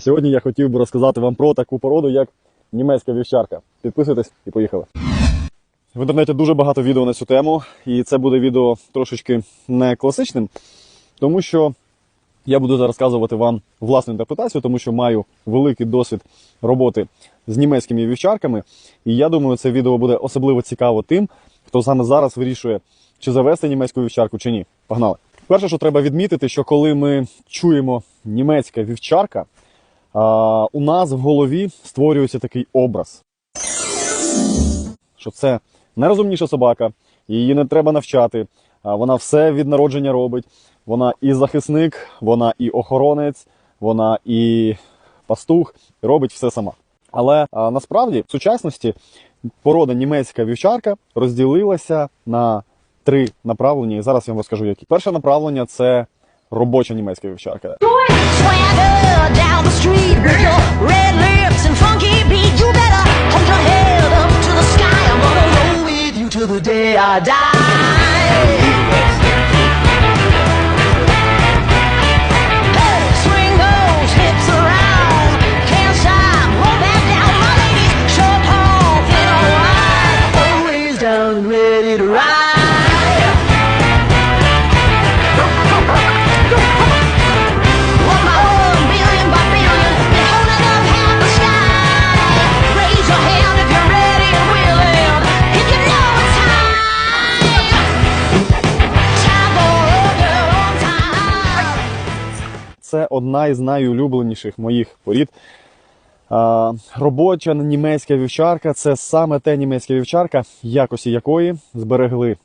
Сьогодні я хотів би розказати вам про таку породу, як німецька вівчарка. Підписуйтесь і поїхали. В інтернеті дуже багато відео на цю тему, і це буде відео трошечки не класичним, тому що я буду зараз розказувати вам власну інтерпретацію, тому що маю великий досвід роботи з німецькими вівчарками. І я думаю, це відео буде особливо цікаво тим, хто саме зараз вирішує, чи завести німецьку вівчарку, чи ні. Погнали. Перше, що треба відмітити, що коли ми чуємо німецька вівчарка, у нас в голові створюється такий образ, що це найрозумніша собака, її не треба навчати. Вона все від народження робить. Вона і захисник, вона і охоронець, вона і пастух, робить все сама. Але а, насправді в сучасності порода німецька вівчарка розділилася на три направлення. І зараз я вам розкажу, які. Перше направлення це робоча німецька вівчарка. Swagger down the street with Одна із найулюбленіших моїх порід. Робоча німецька вівчарка це саме те німецька вівчарка, якості якої зберегли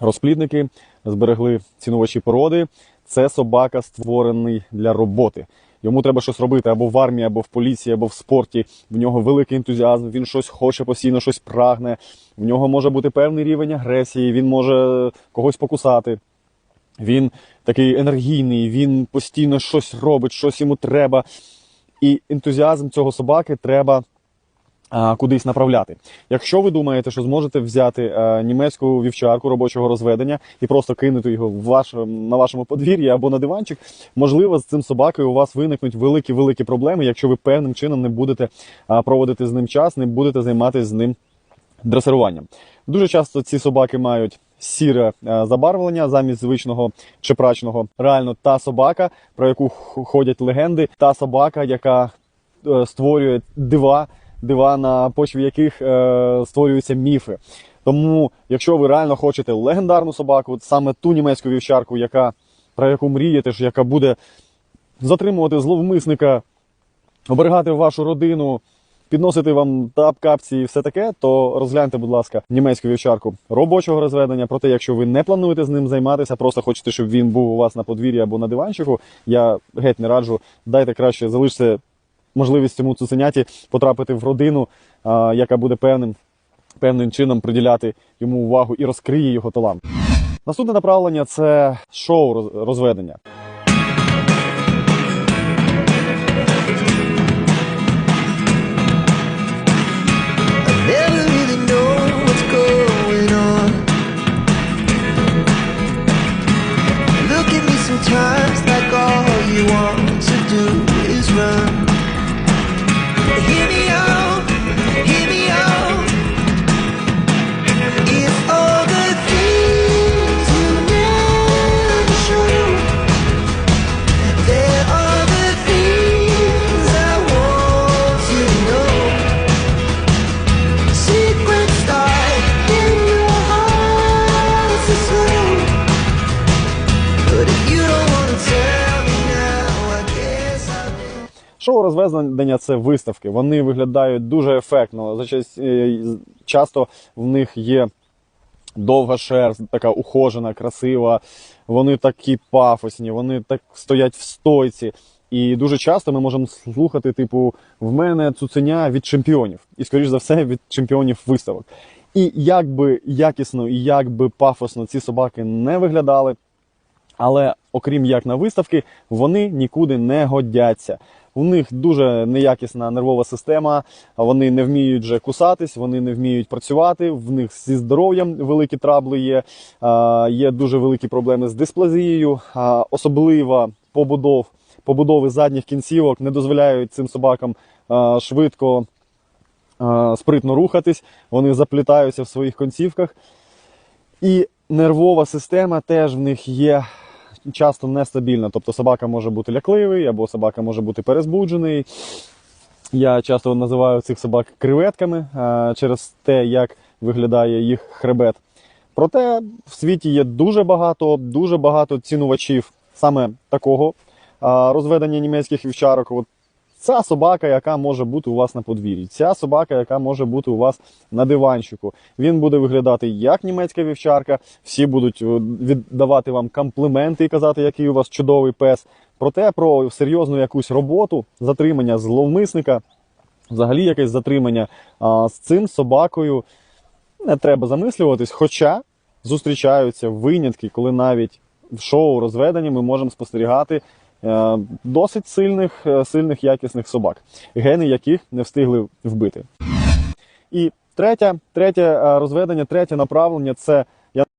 розплідники, зберегли цінувачі породи. Це собака створений для роботи. Йому треба щось робити або в армії, або в поліції, або в спорті. В нього великий ентузіазм, він щось хоче постійно, щось прагне. В нього може бути певний рівень агресії, він може когось покусати. Він такий енергійний, він постійно щось робить, щось йому треба. І ентузіазм цього собаки треба а, кудись направляти. Якщо ви думаєте, що зможете взяти а, німецьку вівчарку робочого розведення і просто кинути його в ваш, на вашому подвір'ї або на диванчик, можливо, з цим собакою у вас виникнуть великі-великі проблеми, якщо ви певним чином не будете а, проводити з ним час, не будете займатися з ним дресируванням. Дуже часто ці собаки мають сіре е, забарвлення замість звичного чепрачного. Реально, та собака, про яку ходять легенди, та собака, яка е, створює дива, дива на почві яких е, створюються міфи. Тому, якщо ви реально хочете легендарну собаку, саме ту німецьку вівчарку, яка про яку мрієте, яка буде затримувати зловмисника, оберігати вашу родину, підносити вам тап-капці і все таке, то розгляньте, будь ласка, німецьку вівчарку робочого розведення. Проте, якщо ви не плануєте з ним займатися, просто хочете, щоб він був у вас на подвір'ї або на диванчику, я геть не раджу. Дайте краще залиште можливість цьому цуценяті потрапити в родину, а, яка буде певним, певним чином приділяти йому увагу і розкриє його талант. Наступне направлення це шоу роз- розведення. Шоу розведення це виставки. Вони виглядають дуже ефектно. Е, Часто в них є довга шерсть, така ухожена, красива. Вони такі пафосні, вони так стоять в стойці. І дуже часто ми можемо слухати, типу, в мене цуценя від чемпіонів, і, скоріш за все, від чемпіонів виставок. І як би якісно і як би пафосно ці собаки не виглядали, але окрім як на виставки, вони нікуди не годяться. У них дуже неякісна нервова система, вони не вміють вже кусатись, вони не вміють працювати. В них зі здоров'ям великі трабли є. а, Є дуже великі проблеми з дисплазією, особлива побудов побудови задніх кінцівок не дозволяють цим собакам е, швидко, е, спритно рухатись, вони заплітаються в своїх кінцівках. І нервова система теж в них є часто нестабільна. Тобто собака може бути лякливий, або собака може бути перезбуджений. Я часто називаю цих собак креветками е, через те, як виглядає їх хребет. Проте в світі є дуже багато, дуже багато цінувачів саме такого розведення німецьких вівчарок. От ця собака, яка може бути у вас на подвір'ї, ця собака, яка може бути у вас на диванчику. Він буде виглядати як німецька вівчарка. Всі будуть е, віддавати вам компліменти і казати, який у вас чудовий пес. Проте про серйозну якусь роботу, затримання зловмисника, взагалі якесь затримання а, з цим собакою не треба замислюватись. Хоча зустрічаються винятки, коли навіть в шоу розведення ми можемо спостерігати досить сильних, е, сильних якісних собак, гени яких не встигли вбити. І третє, третє е, розведення, третє направлення це